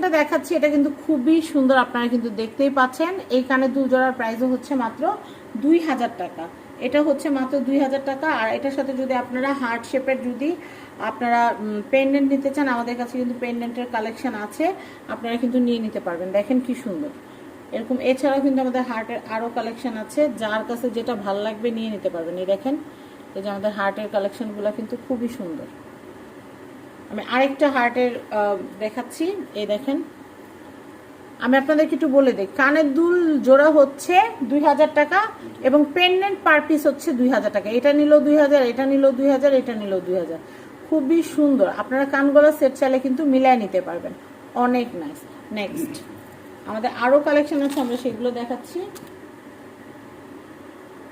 কালেকশনটা দেখাচ্ছি, এটা কিন্তু খুবই সুন্দর, আপনারা কিন্তু দেখতেই পাচ্ছেন। এই কানের দুল জোড়ার প্রাইসও হচ্ছে মাত্র দুই হাজার টাকা। এটা হচ্ছে মাত্র দুই হাজার টাকা, আর এটার সাথে যদি আপনারা হার্ট শেপের যদি আপনারা পেন্ডেন্ট নিতে চান, আমাদের কাছে কিন্তু পেন্ডেন্টের কালেকশন আছে, আপনারা কিন্তু নিয়ে নিতে পারবেন। দেখেন কি সুন্দর। এরকম, এছাড়াও কিন্তু আমাদের হার্টের আরও কালেকশন আছে, যার কাছে যেটা ভালো লাগবে নিয়ে নিতে পারবেন। এই দেখেন, এই যে আমাদের হার্টের কালেকশনগুলো কিন্তু খুবই সুন্দর। আমি আরেকটা হার্টের দেখাচ্ছি। এই দেখেন। আমি আপনাদেরকে একটু বলে দিই, কানের দুল জোড়া হচ্ছে দুই হাজার টাকা এবং পেন্ডেন্ট পার পিস হচ্ছে দুই হাজার টাকা। এটা নিল দুই হাজার, এটা নিল দুই হাজার, এটা নিল দুই হাজার। খুবই সুন্দর। আপনারা কানগলা সেট চাইলে কিন্তু মিলায় নিতে পারবেন। অনেক নাইস নেক্সট আমাদের আরও কালেকশন আছে, আমরা সেগুলো দেখাচ্ছি।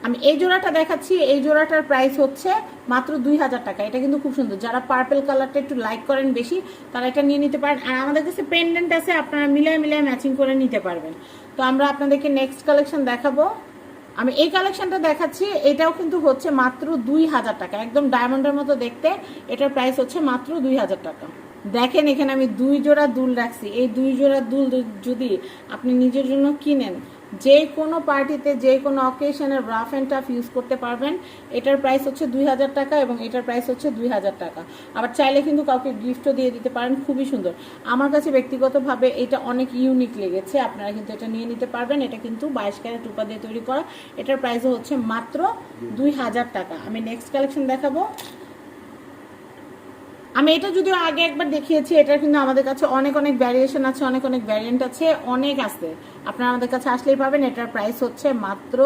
আমি এই জোড়াটা দেখাচ্ছি, এই জোড়াটার প্রাইস হচ্ছে মাত্র দুই হাজার টাকা। এটা কিন্তু খুব সুন্দর। যারা পার্পেল কালারটা একটু লাইক করেন বেশি, তারা এটা নিয়ে নিতে পারেন। আর আমাদের কাছে পেন্ডেন্ট আছে, আপনারা মিলিয়ে মিলিয়ে ম্যাচিং করে নিতে পারবেন। তো আমরা আপনাদেরকে নেক্সট কালেকশন দেখাবো। আমি এই কালেকশনটা দেখাচ্ছি, এটাও কিন্তু হচ্ছে মাত্র দুই হাজার টাকা। একদম ডায়মন্ডের মতো দেখতে, এটার প্রাইস হচ্ছে মাত্র দুই হাজার টাকা। দেখেন এখানে আমি দুই জোড়া দুল রাখছি। এই দুই জোড়া দুল যদি আপনি নিজের জন্য কিনেন যে কোনো পার্টিতে, যে কোনো অকেশনের রাফ অ্যান্ড টাফ ইউজ করতে পারবেন। এটার প্রাইস হচ্ছে দুই হাজার টাকা এবং এটার প্রাইস হচ্ছে দুই হাজার টাকা। আবার চাইলে কিন্তু কাউকে গিফটও দিয়ে দিতে পারেন, খুবই সুন্দর। আমার কাছে ব্যক্তিগতভাবে এটা অনেক ইউনিক লেগেছে। আপনারা কিন্তু এটা নিয়ে নিতে পারবেন। এটা কিন্তু বাইশ ক্যারেট রূপা দিয়ে তৈরি করা। এটার প্রাইস হচ্ছে মাত্র দুই হাজার টাকা। আমি নেক্সট কালেকশন দেখাবো। আমি এটা যদিও আগে একবার দেখিয়েছি, এটার কিন্তু আমাদের কাছে অনেক অনেক ভ্যারিয়েশন আছে, অনেক অনেক ভ্যারিয়েন্ট আছে, অনেক আছে। আপনারা আমাদের কাছে আসলেই পাবেন, এটার প্রাইস হচ্ছে মাত্র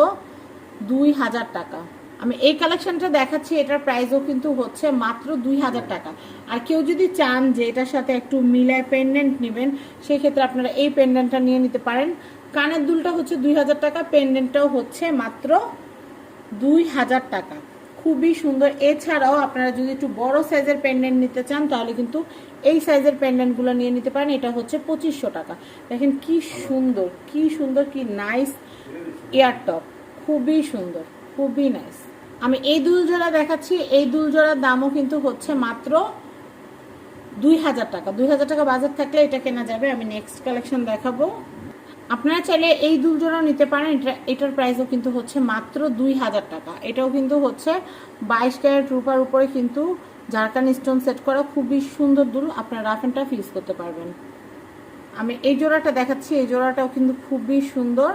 দুই হাজার টাকা। আমি এই কালেকশনটা দেখাচ্ছি, এটার প্রাইসও কিন্তু হচ্ছে মাত্র দুই হাজার টাকা। আর কেউ যদি চান যে এটার সাথে একটু মিলায় পেন্ডেন্ট নেবেন সেই ক্ষেত্রে আপনারা এই পেন্ডেন্টটা নিয়ে নিতে পারেন। কানের দুলটা হচ্ছে দুই হাজার টাকা পেন্ডেন্টটাও হচ্ছে মাত্র দুই হাজার টাকা। খুবই সুন্দর। এছাড়াও আপনারা যদি একটু বড় সাইজের পেন্ডেন্ট নিতে চান, তাহলে কিন্তু এই সাইজের পেন্ডেন্টগুলো নিয়ে নিতে পারেন। এটা হচ্ছে পঁচিশশো টাকা। দেখেন কি সুন্দর কি সুন্দর, কি নাইস এয়ার টপ খুবই সুন্দর, খুবই নাইস আমি এই দুল জোড়া দেখাচ্ছি। এই দুল জোড়ার দামও কিন্তু হচ্ছে মাত্র দুই হাজার টাকা। দুই হাজার টাকা বাজার থাকলে এটা কেনা যাবে। আমি নেক্সট কালেকশন দেখাবো। আপনারা চাইলে এই দুল জোড়াও নিতে পারেন। এটা, এটার প্রাইসও কিন্তু হচ্ছে মাত্র দুই হাজার টাকা। এটাও কিন্তু হচ্ছে বাইশ ক্যারেট রূপার উপরে কিন্তু জারকান স্টোন সেট করা খুবই সুন্দর দুল। আপনারা রাফ অ্যান্ড টাফ ইউজ করতে পারবেন। আমি এই জোড়াটা দেখাচ্ছি। এই জোড়াটাও কিন্তু খুবই সুন্দর।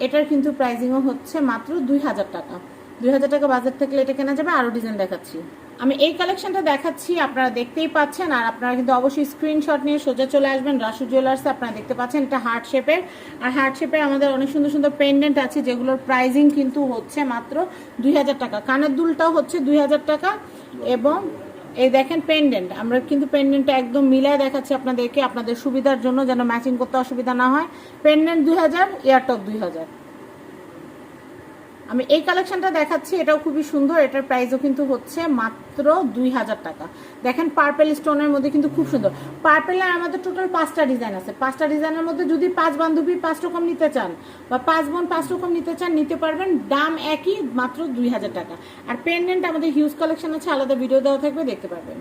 এটার কিন্তু প্রাইজিংও হচ্ছে মাত্র দুই হাজার টাকা। দুই হাজার টাকা বাজার থাকলে এটা কেনা যাবে। আরও ডিজাইন দেখাচ্ছি। আমি এই কালেকশনটা দেখাচ্ছি, আপনারা দেখতেই পাচ্ছেন, আর আপনারা কিন্তু অবশ্যই স্ক্রিনশট নিয়ে সোজা চলে আসবেন। রাসু জুয়েলার্সে আপনারা দেখতে পাচ্ছেন, এটা হার্ট শেপের আর হার্ট শেপের আমাদের অনেক সুন্দর সুন্দর পেন্ডেন্ট আছে, যেগুলোর প্রাইজিং কিন্তু হচ্ছে মাত্র দুই হাজার টাকা। কানের দুলটাও হচ্ছে দুই হাজার টাকা এবং এই দেখেন পেন্ডেন্ট আমরা কিন্তু পেন্ডেন্টটা একদম মিলায় দেখাচ্ছি আপনাদেরকে, আপনাদের সুবিধার জন্য যেন ম্যাচিং করতে অসুবিধা না হয়। পেন্ডেন্ট দুই হাজার এয়ারটপ দুই হাজার। আমি এই কালেকশনটা দেখাচ্ছি, এটাও খুবই সুন্দর, এটার প্রাইসও কিন্তু হচ্ছে মাত্র দুই হাজার টাকা। দেখেন পার্পেল স্টোনের মধ্যে কিন্তু খুব সুন্দর। পার্পেলের আমাদের টোটাল পাঁচটা ডিজাইন আছে। পাঁচটা ডিজাইনের মধ্যে যদি পাঁচ বান্ধবী পাঁচ রকম নিতে চান বা পাঁচ বোন পাঁচ রকম নিতে চান, নিতে পারবেন, দাম একই, মাত্র দুই হাজার টাকা। আর পেন্ডেন্ট আমাদের হিউজ কালেকশন আছে, আলাদা ভিডিও দেওয়া থাকবে, দেখতে পারবেন।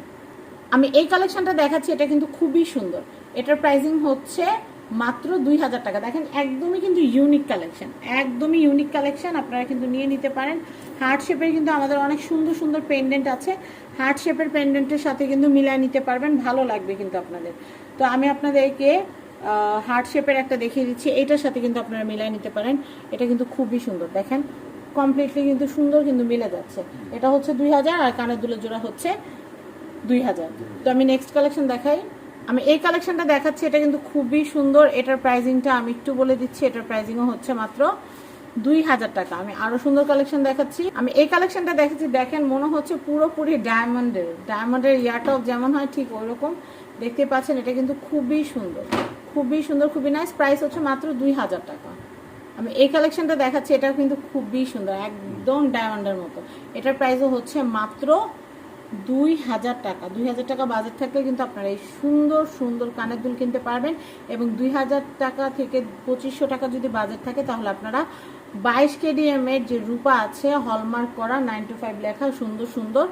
আমি এই কালেকশনটা দেখাচ্ছি, এটা কিন্তু খুবই সুন্দর। এটার প্রাইসিং হচ্ছে মাত্র দুই হাজার টাকা। দেখেন, একদমই কিন্তু ইউনিক কালেকশন একদমই ইউনিক কালেকশন আপনারা কিন্তু নিয়ে নিতে পারেন। হার্ট শেপের কিন্তু আমাদের অনেক সুন্দর সুন্দর পেন্ডেন্ট আছে। হার্ট শেপের পেন্ডেন্টের সাথে কিন্তু মিলায় নিতে পারবেন, ভালো লাগবে কিন্তু আপনাদের। তো আমি আপনাদেরকে হার্ট শেপের একটা দেখিয়ে দিচ্ছি। এটার সাথে কিন্তু আপনারা মিলায় নিতে পারেন। এটা কিন্তু খুবই সুন্দর। দেখেন কমপ্লিটলি কিন্তু সুন্দর কিন্তু মিলে যাচ্ছে। এটা হচ্ছে দুই হাজার আর কানের দুলের জোড়া হচ্ছে দুই হাজার। তো আমি নেক্সট কালেকশন দেখাই। আমি এই কালেকশনটা দেখাচ্ছি, এটা কিন্তু খুবই সুন্দর। এটার প্রাইজিংটা আমি একটু বলে দিচ্ছি, এটার প্রাইজিংও হচ্ছে মাত্র দুই হাজার টাকা। আমি আরও সুন্দর কালেকশন দেখাচ্ছি। আমি এই কালেকশনটা দেখাচ্ছি দেখেন মনে হচ্ছে পুরোপুরি ডায়মন্ডের ডায়মন্ডের ইয়ারটপ যেমন হয় ঠিক ওইরকম। দেখতে পাচ্ছেন, এটা কিন্তু খুবই সুন্দর। খুবই সুন্দর, খুবই নাইস প্রাইস হচ্ছে মাত্র দুই হাজার টাকা। আমি এই কালেকশনটা দেখাচ্ছি, এটাও কিন্তু খুবই সুন্দর, একদম ডায়মন্ডের মতো। এটার প্রাইসও হচ্ছে মাত্র দুই হাজার টাকা। দুই হাজার টাকা বাজেট থাকলে কিন্তু আপনারা এই সুন্দর সুন্দর কানের দুল কিনতে পারবেন এবং দুই হাজার টাকা থেকে পঁচিশশো টাকা যদি বাজেট থাকে তাহলে আপনারা বাইশ কেডিএম এর যে রূপা আছে হলমার্ক করা নাইন টু ফাইভ লেখা সুন্দর সুন্দর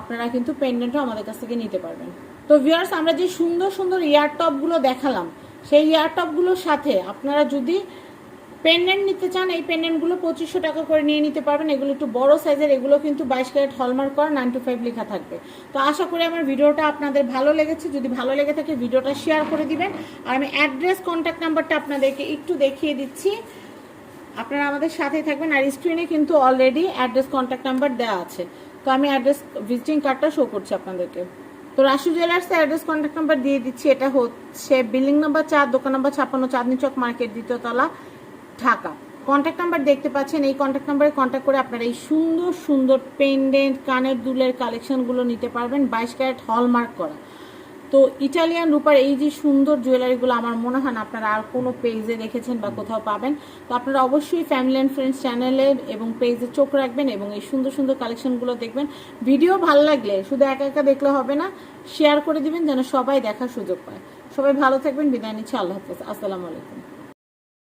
আপনারা কিন্তু পেন্ডেন্টও আমাদের কাছ থেকে নিতে পারবেন। তো ভিউয়ার্স আমরা যে সুন্দর সুন্দর ইয়ার টপগুলো দেখালাম, সেই ইয়ারটপগুলোর সাথে আপনারা যদি পেন্ডেন্ট নিতে চান, এই পেন্ডেন্টগুলো পঁচিশশো টাকা করে নিয়ে নিতে পারবেন। এগুলো একটু বড় সাইজের, এগুলো কিন্তু বাইশ ক্যারেট হলমার্ক করা নাইন টু ফাইভ লেখা থাকবে। তো আশা করি আমার ভিডিওটা আপনাদের ভালো লেগেছে। যদি ভালো লেগে থাকে ভিডিওটা শেয়ার করে দিবেন। আর আমি অ্যাড্রেস কন্ট্যাক্ট নাম্বারটা আপনাদেরকে একটু দেখিয়ে দিচ্ছি। আপনারা আমাদের সাথেই থাকবেন। আর স্ক্রিনে কিন্তু অলরেডি অ্যাড্রেস কন্ট্যাক্ট নাম্বার দেওয়া আছে। তো আমি অ্যাড্রেস ভিজিটিং কার্ডটা শো করছি আপনাদেরকে। তো রাশু জুয়েলার্সের অ্যাড্রেস কন্ট্যাক্ট নাম্বার দিয়ে দিচ্ছি। এটা হচ্ছে বিল্ডিং নাম্বার চার, দোকান নাম্বার ছাপ্পান্ন, চাঁদনি চক, মার্কেট দ্বিতীয়তলা ঢাকা। কন্ট্যাক্ট নাম্বার দেখতে পাচ্ছেন, এই কন্ট্যাক্ট নাম্বারে কন্ট্যাক্ট করে আপনারা এই সুন্দর সুন্দর পেন্ডেন্ট কানের দুলের কালেকশনগুলো নিতে পারবেন বাইশ ক্যারেট হলমার্ক করা। তো ইটালিয়ান রূপার এই যে সুন্দর জুয়েলারিগুলো আমার মনে হয় না আপনারা আর কোনো পেজে দেখেছেন বা কোথাও পাবেন। তো আপনারা অবশ্যই ফ্যামিলি অ্যান্ড ফ্রেন্ডস চ্যানেলে এবং পেজে চোখ রাখবেন এবং এই সুন্দর সুন্দর কালেকশনগুলো দেখবেন। ভিডিও ভালো লাগলে, শুধু একা একা দেখলে হবে না শেয়ার করে দিবেন যেন সবাই দেখার সুযোগ পায়। সবাই ভালো থাকবেন, বিদায় নিচ্ছি, আল্লাহ হাফেজ, আসসালামু আলাইকুম।